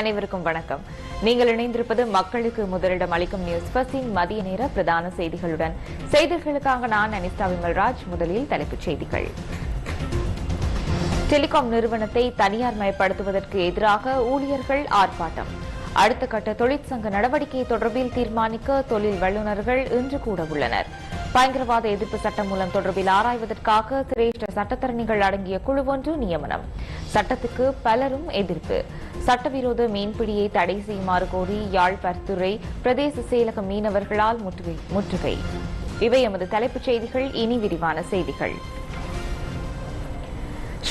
அனைவருக்கும் வணக்கம். நீங்கள் இணைந்திருப்பது மக்களுக்கு முதலிடம் அளிக்கும் நியூஸ் பஸ்ஸின் மதிய நேர பிரதான செய்திகளுடன். செய்திகளுக்காக நான் அனிஸ்டா விமல்ராஜ் முதலில் தலைப்புச் செய்திகள். டெலிகாம் நிறுவனத்தை தனியார் மயப்படுத்துவதற்கு எதிராக ஊழியர்கள் ஆர்ப்பாட்டம். அடுத்த கட்ட தொழிற்சங்க நடவடிக்கை தொடர்பில் தீர்மானிக்க தொழில் வல்லுநர்கள் இன்று கூட உள்ளனர். பயங்கரவாத எதிர்ப்பு சட்டம் மூலம் தொடர்பில் ஆராய்வதற்காக சிரேஷ்ட சட்டத்தரணிகள் அடங்கிய குழு ஒன்று நியமனம். சட்டத்துக்கு பலரும் எதிர்ப்பு. சட்டவிரோத மீன்பிடியை தடை செய்யுமாறு கோரி யாழ் பர்துறை பிரதேச செயலக மீனவர்களால் முற்றுகை முற்றுகை. இவை எமது தலைப்புச் செய்திகள். இனி விரிவான செய்திகள்.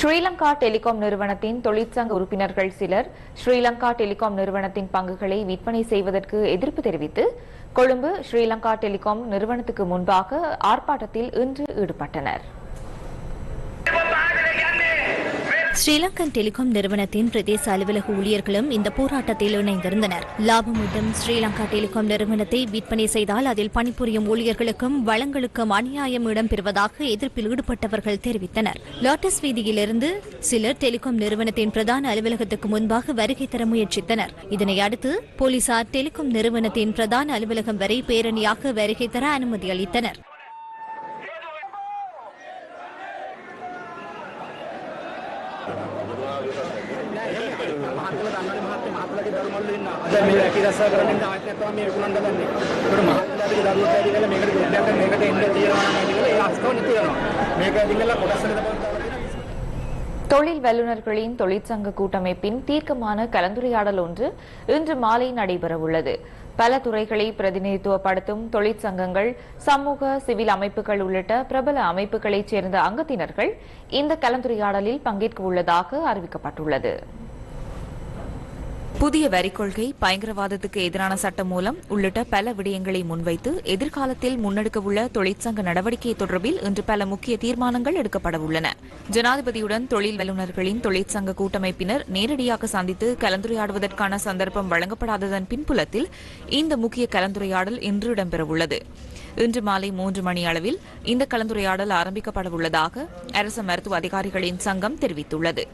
ஸ்ரீலங்கா டெலிகாம் நிறுவனத்தின் தொழிற்சங்க உறுப்பினர்கள் சிலர் ஸ்ரீலங்கா டெலிகாம் நிறுவனத்தின் பங்குகளை விற்பனை செய்வதற்கு எதிர்ப்பு தெரிவித்து கொழும்பு ஸ்ரீலங்கா டெலிகாம் நிறுவனத்துக்கு முன்பாக ஆர்ப்பாட்டத்தில் இன்று ஈடுபட்டனர். ஸ்ரீலங்கன் டெலிகாம் நிறுவனத்தின் பிரதேச அலுவலக ஊழியர்களும் இந்த போராட்டத்தில் இணைந்திருந்தனர். லாபமுடன் ஸ்ரீலங்கா டெலிகாம் நிறுவனத்தை விற்பனை செய்தால் அதில் பணிபுரியும் ஊழியர்களுக்கும் வளங்களுக்கும் அநியாயம் இடம்பெறுவதாக எதிர்ப்பில் ஈடுபட்டவர்கள் தெரிவித்தனர். லோட்டஸ் வீதியிலிருந்து சிலர் டெலிகாம் நிறுவனத்தின் பிரதான அலுவலகத்துக்கு முன்பாக வருகை தர முயற்சித்தனர். இதனை அடுத்து போலீசார் டெலிகாம் நிறுவனத்தின் பிரதான அலுவலகம் வரை பேரணியாக வருகை தர அனுமதி அளித்தனர். தொழில் வல்லுநர்களின் தொழிற்சங்க கூட்டமைப்பின் தீர்க்கமான கலந்துரையாடல் ஒன்று இன்று மாலை நடைபெறவுள்ளது. பல துறைகளை பிரதிநிதித்துவப்படுத்தும் தொழிற்சங்கங்கள் சமூக சிவில் அமைப்புகள் உள்ளிட்ட பிரபல அமைப்புகளைச் சேர்ந்த அங்கத்தினர்கள் இந்த கலந்துரையாடலில் பங்கேற்க உள்ளதாக அறிவிக்கப்பட்டுள்ளது. புதிய வரி கொள்கை பயங்கரவாதத்துக்கு எதிரான சட்டம் மூலம் உள்ளிட்ட பல விடயங்களை முன்வைத்து எதிர்காலத்தில் முன்னெடுக்கவுள்ள தொழிற்சங்க நடவடிக்கை தொடர்பில் இன்று பல முக்கிய தீர்மானங்கள் எடுக்கப்படவுள்ளன. ஜனாதிபதியுடன் தொழில் வல்லுநர்களின் தொழிற்சங்க கூட்டமைப்பினர் நேரடியாக சந்தித்து கலந்துரையாடுவதற்கான சந்தர்ப்பம் வழங்கப்படாததன் பின்புலத்தில் இந்த முக்கிய கலந்துரையாடல் இன்று இடம்பெறவுள்ளது. இன்று மாலை மூன்று மணி அளவில் இந்த கலந்துரையாடல் ஆரம்பிக்கப்பட உள்ளதாக அரசு மருத்துவ அதிகாரிகளின் சங்கம் தெரிவித்துள்ளது.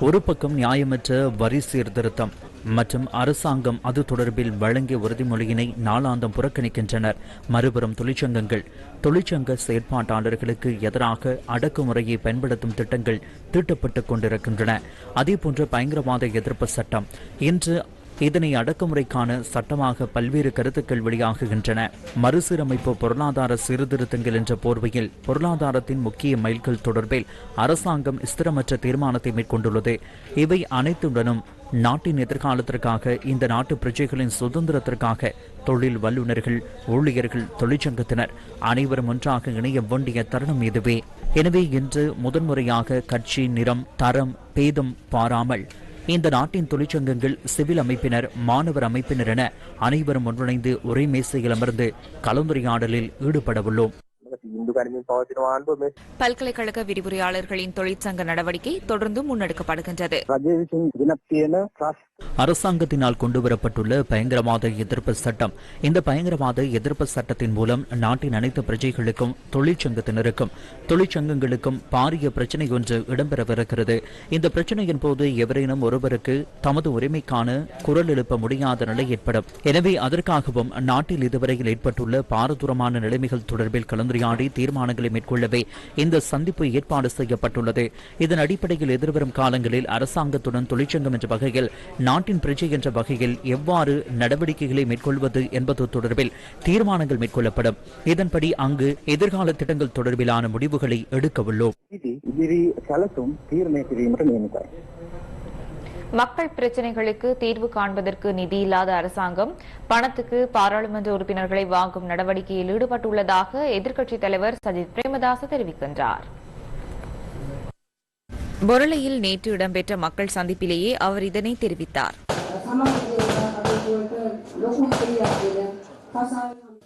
ஒரு பக்கம் நியாயமற்ற வரி சீர்திருத்தம் மற்றும் அரசாங்கம் அது தொடர்பில் வழங்கிய உறுதிமொழியினை நாளாந்தம் புறக்கணிக்கின்றனர். மறுபுறம் தொழிற்சங்கங்கள் தொழிற்சங்க செயற்பாட்டாளர்களுக்கு எதிராக அடக்குமுறையை பயன்படுத்தும் திட்டங்கள் தீட்டப்பட்டுக் கொண்டிருக்கின்றன. அதேபோன்று பயங்கரவாத எதிர்ப்பு சட்டம் இன்று இதனை அடக்குமுறைக்கான சட்டமாக பல்வேறு கருத்துக்கள் வெளியாகுகின்றன. மறுசீரமைப்பு பொருளாதார சீர்திருத்தங்கள் என்ற போர்வையில் பொருளாதாரத்தின் முக்கிய மைல்கள் தொடர்பில் அரசாங்கம் ஸ்திரமற்ற தீர்மானத்தை மேற்கொண்டுள்ளது. இவை அனைத்துடனும் நாட்டின் எதிர்காலத்திற்காக இந்த நாட்டு பிரஜைகளின் சுதந்திரத்திற்காக தொழில் வல்லுநர்கள் ஊழியர்கள் தொழிற்சங்கத்தினர் அனைவரும் ஒன்றாக இணைய வேண்டிய தருணம் இதுவே. எனவே இன்று முதன்முறையாக கட்சி நிறம் தரம் பேதம் பாராமல் இந்த நாட்டின் தொழிற்சங்கங்கள் சிவில் அமைப்பினர் மாணவர் அமைப்பினர் என அனைவரும் ஒன்றிணைந்து ஒரே மேசையில் அமர்ந்து கலந்துரையாடலில் ஈடுபட பல்கலைக்கழக விரிவுரையாளர்களின் தொழிற்சங்க நடவடிக்கை தொடர்ந்து முன்னெடுக்கப்படுகின்றது. அரசாங்கத்தினால் கொண்டுவரப்பட்டுள்ள பயங்கரவாத எதிர்ப்பு சட்டம். இந்த பயங்கரவாத எதிர்ப்பு சட்டத்தின் மூலம் நாட்டின் அனைத்து பிரஜைகளுக்கும் தொழிற்சங்கத்தினருக்கும் தொழிற்சங்கங்களுக்கும் பாரிய பிரச்சனை ஒன்று இடம்பெறவிருக்கிறது. இந்த பிரச்சனையின் போது எவரேனும் ஒருவருக்கு தமது உரிமைக்கான குரல் எழுப்ப முடியாத நிலை ஏற்படும். எனவே அதற்காகவும் நாட்டில் இதுவரையில் ஏற்பட்டுள்ள பாரதூரமான நிலைமைகள் தொடர்பில் கலந்துரை உரையாடி தீர்மானங்களை மேற்கொள்ளவே இந்த சந்திப்பு ஏற்பாடு செய்யப்பட்டுள்ளது. இதன் அடிப்படையில் எதிர்வரும் காலங்களில் அரசாங்கத்துடன் தொழிற்சங்கம் என்ற வகையில் நாட்டின் பிரஜை என்ற வகையில் எவ்வாறு நடவடிக்கைகளை மேற்கொள்வது என்பது தொடர்பில் தீர்மானங்கள் மேற்கொள்ளப்படும். இதன்படி அங்கு எதிர்கால திட்டங்கள் தொடர்பிலான முடிவுகளை எடுக்க உள்ளோம். மக்கள் பிரச்சினைகளுக்கு தீர்வு காண்பதற்கு நிதி இல்லாத அரசாங்கம் பணத்துக்கு பாராளுமன்ற உறுப்பினர்களை வாங்கும் நடவடிக்கையில் ஈடுபட்டுள்ளதாக எதிர்க்கட்சித் தலைவர் சஜித் பிரேமதாச தெரிவிக்கின்றார் பொருளையில் நேற்று இடம்பெற்ற மக்கள் சந்திப்பிலேயே அவர் இதனை தெரிவித்தார்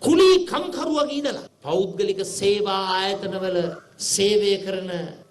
කුලී කම්කරුවගේ ඉඳලා පෞද්ගලික සේවා ආයතනවල සේවය කරන ඒ අහිංසක මිනිස්සු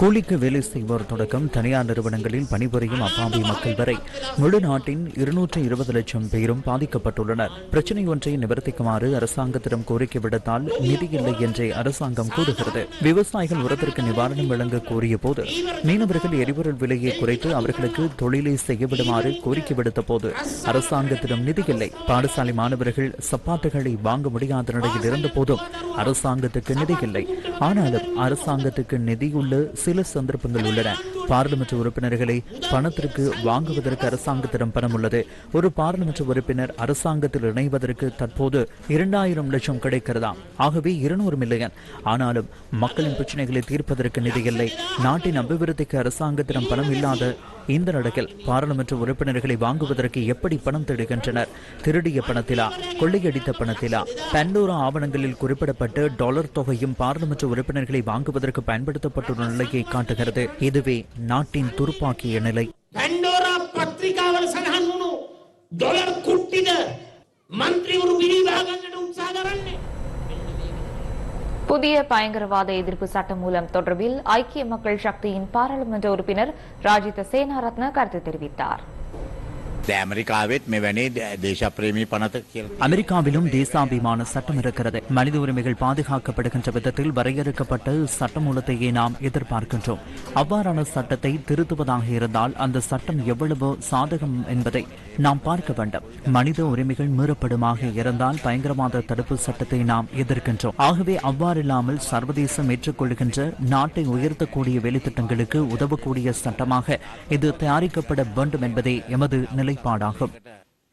கூலிக்கு வேலை செய்வோர் தொடக்கம் தனியார் நிறுவனங்களில் பணிபுரியும் அப்பாவி மக்கள் வரை முழு நாட்டின் இருநூற்றி இருபது லட்சம் பேரும் பாதிக்கப்பட்டுள்ளனர். பிரச்சனை ஒன்றை நிவர்த்திக்குமாறு அரசாங்கத்திடம் கோரிக்கை விடுத்தால் நிதி இல்லை என்றே அரசாங்கம் கூறுகிறது. விவசாயிகள் உரத்திற்கு நிவாரணம் வழங்க கோரிய போது மீனவர்கள் எரிபொருள் விலையை குறைத்து அவர்களுக்கு தொழிலை செய்ய விடுமாறு கோரிக்கை விடுத்த போது அரசாங்கத்திடம் நிதி இல்லை. பாடசாலை மாணவர்கள் சப்பாட்டுகளை வாங்க முடியாத நிலையில் இருந்த போதும் அரசாங்கத்துக்கு நிதி இல்லை. ஆனாலும் அரசாங்கம் அரசாங்கத்துக்கு நிதியுள்ள சில சந்தர்ப்பங்கள் உள்ளன. பார்லிமெண்ட் உறுப்பினர்களை பணத்திற்கு வாங்குவதற்கு அரசாங்கத்திடம் பணம் உள்ளது. ஒரு பார்லிமெண்ட் உறுப்பினர் அரசாங்கத்தில் இணைவதற்கு தற்போது இரண்டாயிரம் லட்சம் கிடைக்கிறதாம் ஆகவே இருநூறு மில்லியன். ஆனாலும் மக்களின் பிரச்சனைகளை தீர்ப்பதற்கு நிதி இல்லை. நாட்டின் அபிவிருத்திக்கு அரசாங்கத்திடம் பணம் இல்லாத இந்த நடக்கில் பாராளுமன்ற உறுப்பினர்களை வாங்குவதற்கு எப்படி பணம் தேடுகின்றனர்? திருடிய பணத்திலா? கொள்ளையடித்த பணத்திலா? பண்டோரா ஆவணங்களில் குறிப்பிடப்பட்ட டாலர் தொகையும் பாராளுமன்ற உறுப்பினர்களை வாங்குவதற்கு பயன்படுத்தப்பட்டுள்ள நிலையை காட்டுகிறது. இதுவே நாட்டின் துருப்பாக்கிய நிலை. புதிய பயங்கரவாத எதிர்ப்பு சட்டம் மூலம் தொடர்பில் ஐக்கிய மக்கள் சக்தியின் பாராளுமன்ற உறுப்பினர் ராஜித சேனாரத்ன கருத்து தெரிவித்தார். அமெரிக்காவிலும் தேசாபிமான சட்டம் இருக்கிறது. மனித உரிமைகள் பாதுகாக்கப்படுகின்ற விதத்தில் வரையறுக்கப்பட்ட சட்டமூலத்தையே நாம் எதிர்பார்க்கின்றோம். அவ்வாறான சட்டத்தை திருத்துவதாக இருந்தால் அந்த சட்டம் எவ்வளவு சாதகம் என்பதை நாம் பார்க்க வேண்டும். மனித உரிமைகள் மீறப்படுமாக இருந்தால் பயங்கரவாத தடுப்பு சட்டத்தை நாம் எதிர்க்கின்றோம். ஆகவே அவ்வாறில்லாமல் சர்வதேசம் ஏற்றுக்கொள்கின்ற நாட்டை உயர்த்தக்கூடிய வேலைத்திட்டங்களுக்கு உதவக்கூடிய சட்டமாக இது தயாரிக்கப்பட வேண்டும் என்பதே எமது நிலை நிலைப்பாடாகும்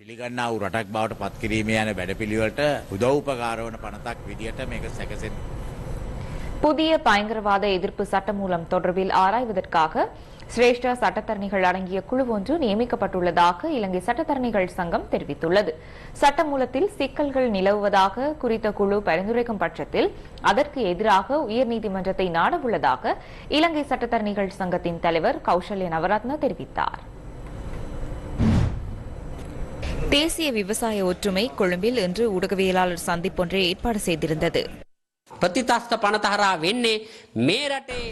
පිළිගන්නා වූ රටක් බවට පත්කිරීම යන වැඩපිළිවලට උදව්පකාරවන පනතක් විදිහට මේක සැකසෙන් புதிய பயங்கரவாத எதிர்ப்பு சட்டமூலம் தொடர்பில் ஆராய்வதற்காக சிரேஷ்ட சட்டத்தரணிகள் அடங்கிய குழு ஒன்று நியமிக்கப்பட்டுள்ளதாக இலங்கை சட்டத்தரணிகள் சங்கம் தெரிவித்துள்ளது சட்டமூலத்தில் சிக்கல்கள் நிலவுவதாக குறித்த குழு பரிந்துரைக்கும் பட்சத்தில் அதற்கு எதிராக உயர்நீதிமன்றத்தை நாடவுள்ளதாக இலங்கை சட்டத்தரணிகள் சங்கத்தின் தலைவர் கௌசல்ய நவரத்ன தெரிவித்தார் தேசிய விவசாய ஒற்றுமை கொழும்பில் இன்று ஊடகவியலாளர் சந்திப்பொன்றை ஏற்பாடு செய்திருந்தது.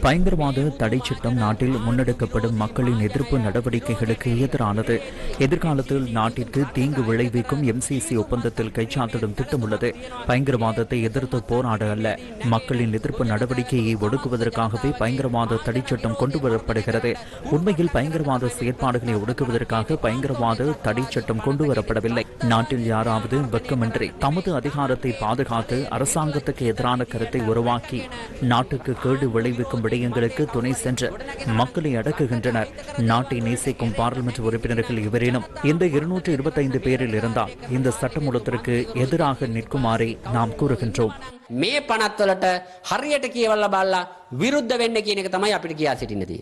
பயங்கரவாத தடை சட்டம் நாட்டில் முன்னெடுக்கப்படும் மக்களின் எதிர்ப்பு நடவடிக்கைகளுக்கு எதிரானது. எதிர்காலத்தில் நாட்டிற்கு தீங்கு விளைவிக்கும் எம்சிசி ஒப்பந்தத்தில் கைச்சாத்திடும் திட்டம் உள்ளது பயங்கரவாதத்தை எதிர்த்து போராட அல்ல. மக்களின் எதிர்ப்பு நடவடிக்கையை ஒடுக்குவதற்காகவே பயங்கரவாத தடை சட்டம் கொண்டு வரப்படுகிறது உண்மையில் பயங்கரவாத செயற்பாடுகளை ஒடுக்குவதற்காக பயங்கரவாத தடை சட்டம் கொண்டு வரப்படவில்லை நாட்டில் யாராவது வெக்கமின்றி தமது அதிகாரத்தை பாதுகாத்து அரசாங்கத்துக்கு எதிரான கருத்தை உருவாக்கி நாட்டுக்கு கேடு விளைவிக்கும் விடயங்களுக்கு துணை சென்று மக்களை அடக்குகின்றனர் நாட்டை நேசிக்கும் பாராளுமன்ற உறுப்பினர்கள் இவரேனும் இந்த இருநூற்று இருபத்தைந்து பேரில் இருந்தால் இந்த சட்டமூலத்திற்கு எதிராக நிற்குமாறே நாம் கூறுகின்றோம் මේ පනත්වලට හරියට කියවල්ල බල්ලා විරුද්ධ වෙන්න කියන එක තමයි අපිට කියා සිටිනදී.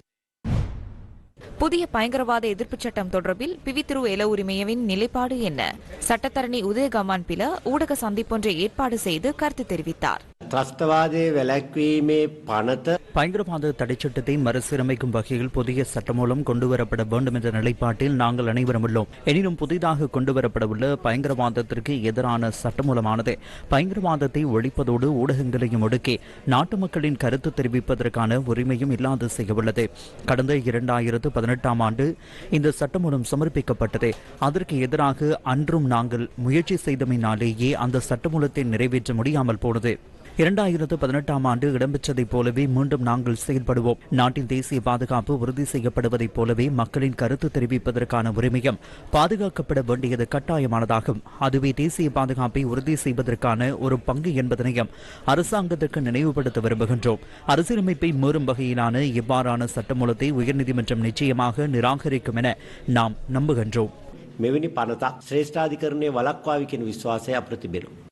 புதிய பயங்கரவாத எதிர்ப்பு சட்டம் தொடர்பில் பிவித்திரு எல உரிமையவின் நிலைப்பாடு என்ன சட்டத்தரணி உதயகமான் பில ஊடக சந்திப்பொன்றை ஏற்பாடு செய்து கருத்து தெரிவித்தார் ත්‍රස්තවාදය වැලැක්වීමේ පනත பயங்கரவாத தடை சட்டத்தை மறுசீரமைக்கும் வகையில் புதிய சட்டமூலம் கொண்டுவரப்பட வேண்டும் என்ற நிலைப்பாட்டில் நாங்கள் அனைவரும் உள்ளோம் எனினும் புதிதாக கொண்டுவரப்படவுள்ள பயங்கரவாதத்திற்கு எதிரான சட்டமூலமானது பயங்கரவாதத்தை ஒழிப்பதோடு ஊடகங்களையும் ஒடுக்கி நாட்டு மக்களின் கருத்து தெரிவிப்பதற்கான உரிமையும் இல்லாது செய்யவுள்ளது கடந்த இரண்டாயிரத்து பதினெட்டாம் ஆண்டு இந்த சட்டமூலம் சமர்ப்பிக்கப்பட்டது அதற்கு எதிராக அன்றும் நாங்கள் முயற்சி செய்தமையினாலேயே அந்த சட்டமூலத்தை நிறைவேற்ற முடியாமல் போனது இரண்டாயிரத்து பதினெட்டாம் ஆண்டு இடம்பெற்றதைப் போலவே மீண்டும் நாங்கள் செயல்படுவோம் நாட்டின் தேசிய பாதுகாப்பு உறுதி செய்யப்படுவதைப் போலவே மக்களின் கருத்து தெரிவிப்பதற்கான உரிமையும் பாதுகாக்கப்பட வேண்டியது கட்டாயமானதாகும் அதுவே தேசிய பாதுகாப்பை உறுதி செய்வதற்கான ஒரு பங்கு என்பதனையும் அரசாங்கத்திற்கு நினைவுபடுத்த விரும்புகின்றோம் அரசியலமைப்பை மீறும் வகையிலான இவ்வாறான சட்டமூலத்தை உயர்நீதிமன்றம் நிச்சயமாக நிராகரிக்கும் என நாம் நம்புகின்றோம் මෙවැනි පනතක් ශ්‍රේෂ්ඨාධිකරණය වලක්වාවි කෙන විශ්වාසය අපට තිබෙනවා.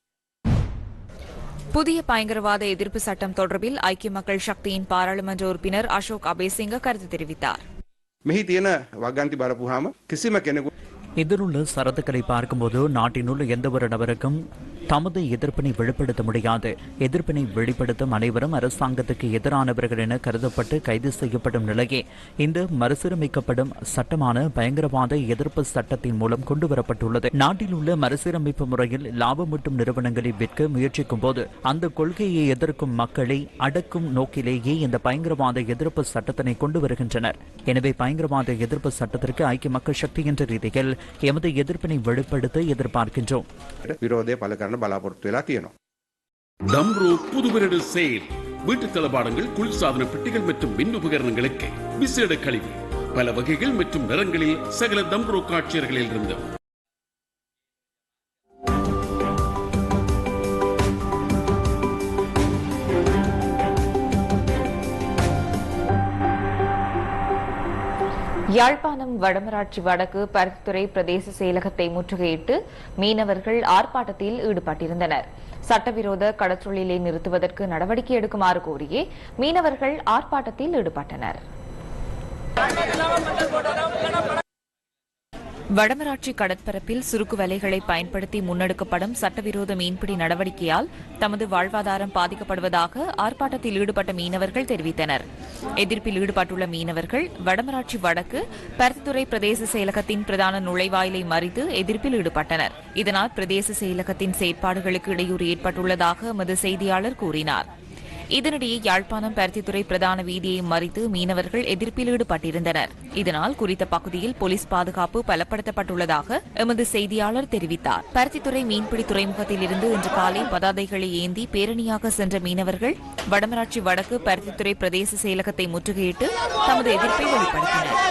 புதிய பயங்கரவாத எதிர்ப்பு சட்டம் தொடர்பில் ஐக்கிய மக்கள் சக்தியின் பாராளுமன்ற உறுப்பினர் அசோக் அபேசிங்க கருத்து தெரிவித்தார் මෙහි තියෙන වගන්ති බලපුහාම කිසිම කෙනෙකු இதிலுள்ள சரத்துக்களை பார்க்கும்போது நாட்டினுள்ள எந்த ஒரு நபருக்கும் தமது எதிர்ப்பினை வெளிப்படுத்த முடியாது. எதிர்ப்பினை வெளிப்படுத்தும் அனைவரும் அரசாங்கத்துக்கு எதிரானவர்கள் என கருதப்பட்டு கைது செய்யப்படும் நிலையே இந்த மறுசீரமைக்கப்படும் சட்டமான பயங்கரவாத எதிர்ப்பு சட்டத்தின் மூலம் கொண்டுவரப்பட்டுள்ளது. நாட்டில் உள்ள மறுசீரமைப்பு முறையில் லாபமூட்டும் நிறுவனங்களை விற்க முயற்சிக்கும் போது அந்த கொள்கையை எதிர்க்கும் மக்களை அடக்கும் நோக்கிலேயே இந்த பயங்கரவாத எதிர்ப்பு சட்டத்தினை கொண்டு வருகின்றனர். எனவே பயங்கரவாத எதிர்ப்பு சட்டத்திற்கு ஐக்கிய மக்கள் சக்தி என்ற ரீதியில் எமது எதிர்ப்பினை வெளிப்படுத்த எதிர்பார்க்கின்றோம். කරන බලාපොරොත්තු වෙලා තියෙනවා. டம்ரோ புதுவருட சேல் வீட்டு தளபாடங்கள் குளிர்சாதன பெட்டிகள் மற்றும் மின் உபகரணங்களுக்கு விசேட கழிவு பல வகைகள் மற்றும் நிறங்களில் சகல டம்ரோ காட்சியர்களில் இருந்து யாழ்ப்பாணம் வடமராட்சி வடக்கு பருத்தித்துறை பிரதேச செயலகத்தை முற்றுகையிட்டு மீனவர்கள் ஆர்ப்பாட்டத்தில் ஈடுபட்டிருந்தனர். சட்டவிரோத கடற்றொழிலை நிறுத்துவதற்கு நடவடிக்கை எடுக்குமாறு கோரியே மீனவர்கள் ஆர்ப்பாட்டத்தில் ஈடுபட்டனர். வடமராட்சி கடற்பரப்பில் சுருக்கு வலைகளை பயன்படுத்தி முன்னெடுக்கப்படும் சட்டவிரோத மீன்பிடி நடவடிக்கையால் தமது வாழ்வாதாரம் பாதிக்கப்படுவதாக ஆர்ப்பாட்டத்தில் ஈடுபட்ட மீனவர்கள் தெரிவித்தனர். எதிர்ப்பில் ஈடுபட்டுள்ள மீனவர்கள் வடமராட்சி வடக்கு பருத்துறை பிரதேச செயலகத்தின் பிரதான நுழைவாயிலை மறித்து எதிர்ப்பில் ஈடுபட்டனர். இதனால் பிரதேச செயலகத்தின் செயற்பாடுகளுக்கு இடையூறு ஏற்பட்டுள்ளதாக எமது செய்தியாளர் கூறினார். இதனிடையே யாழ்ப்பாணம் பருத்தித்துறை பிரதான வீதியை மறித்து மீனவர்கள் எதிர்ப்பில் ஈடுபட்டிருந்தனர். இதனால் குறித்த பகுதியில் போலீஸ் பாதுகாப்பு பலப்படுத்தப்பட்டுள்ளதாக எமது செய்தியாளர் தெரிவித்தார். பருத்தித்துறை மீன்பிடி துறைமுகத்தில் இருந்து இன்று காலை பதாதைகளை ஏந்தி பேரணியாக சென்ற மீனவர்கள் வடமராட்சி வடக்கு பருத்தித்துறை பிரதேச செயலகத்தை முற்றுகையிட்டு தமது எதிர்ப்பை வெளிப்படுத்தினர்.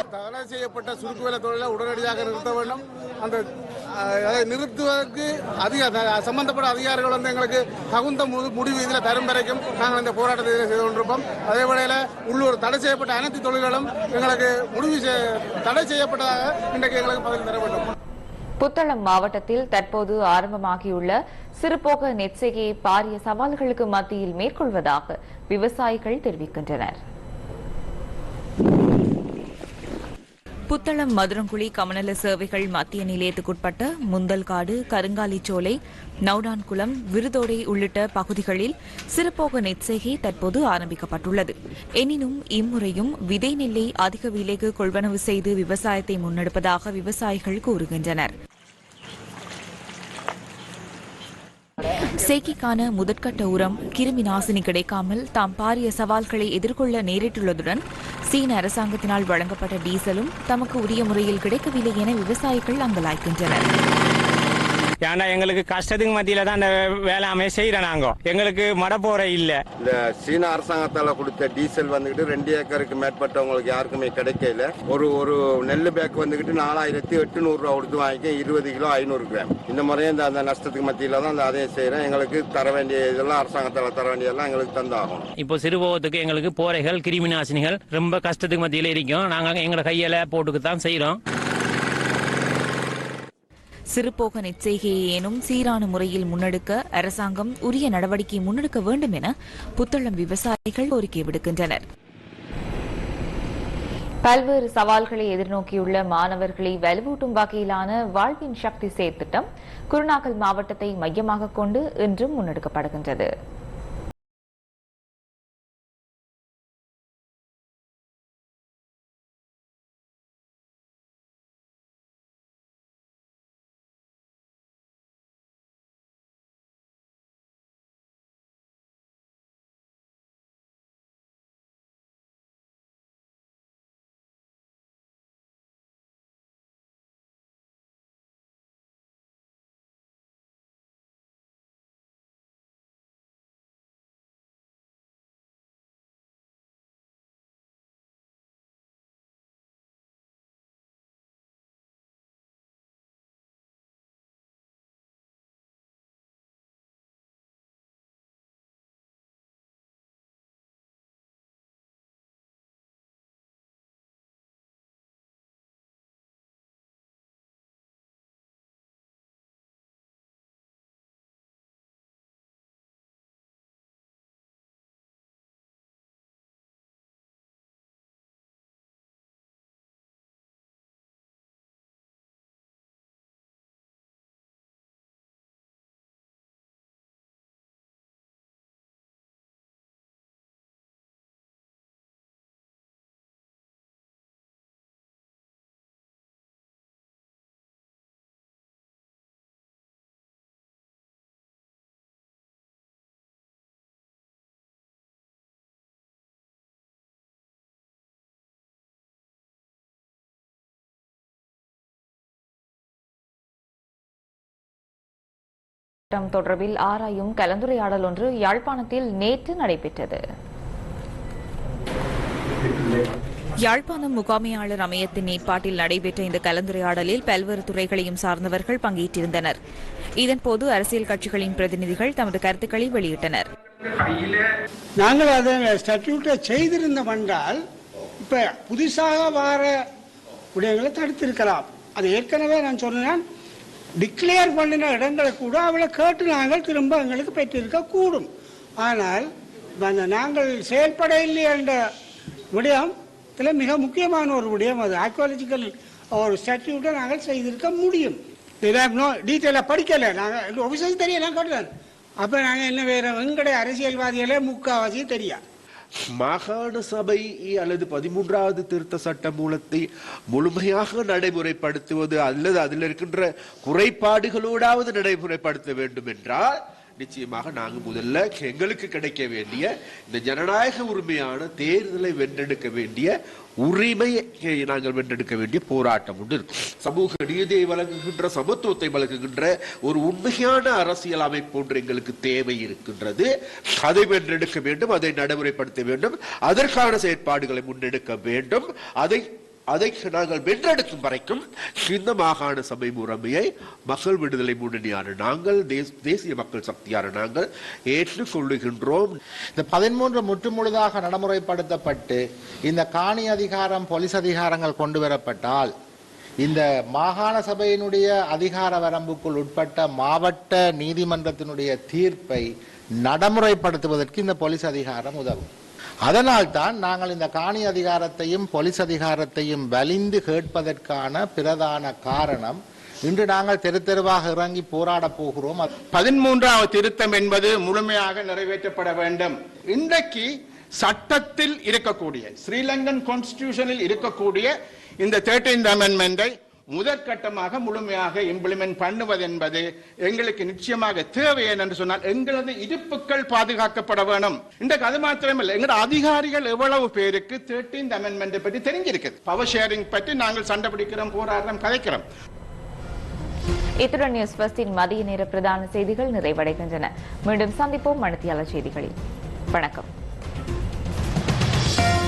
செய்யப்பட்ட சுருக்கு தொழிலை உடனடியாக நிறுத்த வேண்டும். அந்த நிறுத்துவதற்கு அதிக சம்பந்தப்பட்ட அதிகாரிகள் வந்து எங்களுக்கு தகுந்த முடிவு இதில் தரும் வரைக்கும் நாங்கள் இந்த போராட்டத்தை செய்து கொண்டிருப்போம். அதே வேளையில் உள்ளூர் தடை செய்யப்பட்ட அனைத்து தொழில்களும் எங்களுக்கு முடிவு தடை செய்யப்பட்டதாக இன்றைக்கு எங்களுக்கு பதில் தர வேண்டும். புத்தளம் மாவட்டத்தில் தற்போது ஆரம்பமாகியுள்ள சிறுபோக நெற்செய்கையை பாரிய சவால்களுக்கு மத்தியில் மேற்கொள்வதாக விவசாயிகள் தெரிவிக்கின்றனர். புத்தளம் மதுரங்குழி கமநல சேவைகள் மத்திய நிலையத்துக்குட்பட்ட முந்தல்காடு கருங்காலிச்சோலை நௌடான்குளம் விருதோடை உள்ளிட்ட பகுதிகளில் சிறுபோக நெற்செய்கை தற்போது ஆரம்பிக்கப்பட்டுள்ளது. எனினும் இம்முறையும் விதை நெல்லை அதிக விலைக்கு கொள்வனவு செய்து விவசாயத்தை முன்னெடுப்பதாக விவசாயிகள் கூறுகின்றனர். சேக்கிக்கான முதற்கட்ட உரம் கிருமி நாசினி கிடைக்காமல் தாம் பாரிய சவால்களை எதிர்கொள்ள நேரிட்டுள்ளதுடன் சீன அரசாங்கத்தினால் வழங்கப்பட்ட டீசலும் தமக்கு உரிய முறையில் கிடைக்கவில்லை என விவசாயிகள் அங்கலாய்க்கின்றனர் ஏன்னா எங்களுக்கு கஷ்டத்துக்கு மத்தியில தான் இந்த வேளாண்மை செய்யறோம் நாங்க. எங்களுக்கு மட போற இல்ல. இந்த சீன அரசாங்கத்தால கொடுத்த டீசல் வந்துகிட்டு ரெண்டு ஏக்கருக்கு மேற்பட்டவங்களுக்கு யாருக்குமே கிடைக்கல. ஒரு ஒரு நெல் பேக் வந்துகிட்டு நாலாயிரத்தி எட்டுநூறு ரூபா கொடுத்து வாங்கிக்க இருபது கிலோ ஐநூறு கிராம். இந்த முறையும் இந்த அந்த நஷ்டத்துக்கு மத்தியில தான் அந்த அதையும் செய்யறோம் எங்களுக்கு தர வேண்டிய இதெல்லாம் அரசாங்கத்தால தர வேண்டியதெல்லாம் எங்களுக்கு தந்தாகணும். இப்போ சிறுபோகத்துக்கு எங்களுக்கு போரைகள் கிருமி நாசினிகள் ரொம்ப கஷ்டத்துக்கு மத்தியில இருக்கும். நாங்க எங்களை கையில போட்டுக்கு தான் செய்யறோம் சிறுபோக நெற்செய்கையை ஏனும் சீரான முறையில் முன்னெடுக்க அரசாங்கம் உரிய நடவடிக்கை முன்னெடுக்க வேண்டும் என புத்தளம் விவசாயிகள் கோரிக்கை விடுக்கின்றனர். பல்வேறு சவால்களை எதிர்நோக்கியுள்ள மாணவர்களை வலுவூட்டும் வகையிலான வாழ்வின் சக்தி சேர்த்திட்டம் குருநாகல் மாவட்டத்தை மையமாக கொண்டு இன்றும் முன்னெடுக்கப்படுகின்றது. சட்டம் தொடர்பில் ஆராயும் கலந்துரையாடல் ஒன்று யாழ்ப்பாணத்தில் நேற்று நடைபெற்றது. யாழ்ப்பாணம் முகாமையாளர் அமையத்தின் ஏற்பாட்டில் நடைபெற்ற இந்த கலந்துரையாடலில் பல்வேறு துறைகளையும் சார்ந்தவர்கள் பங்கேற்றிருந்தனர். இதன்போது அரசியல் கட்சிகளின் பிரதிநிதிகள் தமது கருத்துக்களை வெளியிட்டனர். நாங்கள் அதை ஸ்டாட்யூட்டை செய்திருந்தோம் என்றால் இப்போ புதுசாக வர விடயங்களை தடுத்திருக்கலாம். அது ஏற்கனவே நான் சொன்னேன். டிக்ளேர் பண்ணின இடங்களை கூட அவளை கேட்டு நாங்கள் திரும்ப எங்களுக்கு பெற்றிருக்க கூடும். ஆனால் அந்த நாங்கள் செயல்பட இல்லை என்ற விடயம் இதில் மிக முக்கியமான ஒரு விடயம் அது ஆர்கியாலஜிக்கல் ஒரு ஸ்டாட்யூட்டை நாங்கள் செய்திருக்க முடியும். நோ டீட்டெயிலாக படிக்கலை. நாங்கள் ஒபிசஸ் தெரியல கேட்டுதான் அப்போ நாங்கள் என்ன வேற எங்களுடைய அரசியல்வாதிகளே முக்கால்வாசியும் தெரியாது. மாகாண சபை அல்லது பதிமூன்றாவது திருத்த சட்ட மூலத்தை முழுமையாக நடைமுறைப்படுத்துவது அல்லது அதில் இருக்கின்ற குறைபாடுகளோடாவது நடைமுறைப்படுத்த வேண்டும் என்றால் நிச்சயமாக நாங்கள் முதல்ல எங்களுக்கு கிடைக்க வேண்டிய இந்த ஜனநாயக உரிமையான தேர்தலை வென்றெடுக்க வேண்டிய உரிமையை நாங்கள் வென்றெடுக்க வேண்டிய போராட்டம் உண்டு சமூக நீதியை வழங்குகின்ற சமத்துவத்தை வழங்குகின்ற ஒரு உண்மையான அரசியல் அமைப்பு ஒன்று எங்களுக்கு தேவை இருக்கின்றது. அதை வென்றெடுக்க வேண்டும் அதை நடைமுறைப்படுத்த வேண்டும். அதற்கான செயற்பாடுகளை முன்னெடுக்க வேண்டும். அதை அதை நாங்கள் வென்றெடுக்கும் வரைக்கும் இந்த மாகாண சபை முறைமையை மக்கள் விடுதலை முன்னணியான நாங்கள் தேசிய மக்கள் சக்தியான நாங்கள் ஏற்றுக்கொள்ளுகின்றோம். இந்த பதிமூன்று முற்றுமுழுதாக நடைமுறைப்படுத்தப்பட்டு இந்த காணி அதிகாரம் போலீஸ் அதிகாரங்கள் கொண்டு வரப்பட்டால் இந்த மாகாண சபையினுடைய அதிகார வரம்புக்குள் உட்பட்ட மாவட்ட நீதிமன்றத்தினுடைய தீர்ப்பை நடைமுறைப்படுத்துவதற்கு இந்த போலீஸ் அதிகாரம் உதவும். அதனால்தான் நாங்கள் இந்த காணி அதிகாரத்தையும் போலீஸ் அதிகாரத்தையும் வலிந்து கேட்பதற்கான பிரதான காரணம் இன்று நாங்கள் தெரு தெருவாக இறங்கி போராடப் போகிறோம். பதிமூன்றாவது திருத்தம் என்பது முழுமையாக நிறைவேற்றப்பட வேண்டும். இன்றைக்கு சட்டத்தில் இருக்கக்கூடிய ஸ்ரீலங்கன் கான்ஸ்டியூஷனில் இருக்கக்கூடிய இந்த தேர்ட்டீன் அமெண்ட்மெண்டை முதற்கட்டமாக முழுமையாக இம்ப்ளிமெண்ட் பண்ணுவது என்பது எங்களுக்கு நிச்சயமாக தேவை என்று சொன்னால் எங்களது இருப்புகள் பாதுகாக்கப்பட வேணும். இன்றைக்கு அது மாத்திரமல்ல எங்களோட அதிகாரிகள் எவ்வளவு பேருக்கு தேர்ட்டீன்த் அமெண்ட்மெண்ட் பற்றி தெரிஞ்சிருக்குது. பவர் ஷேரிங் பற்றி நாங்கள் சண்டை பிடிக்கிறோம் போராடுறோம் கதைக்கிறோம். இத்துடன் நியூஸ் பஸ்டின் மதிய நேர பிரதான செய்திகள் நிறைவடைகின்றன. மீண்டும் சந்திப்போம் மனத்தியாளர் செய்திகளில் வணக்கம்.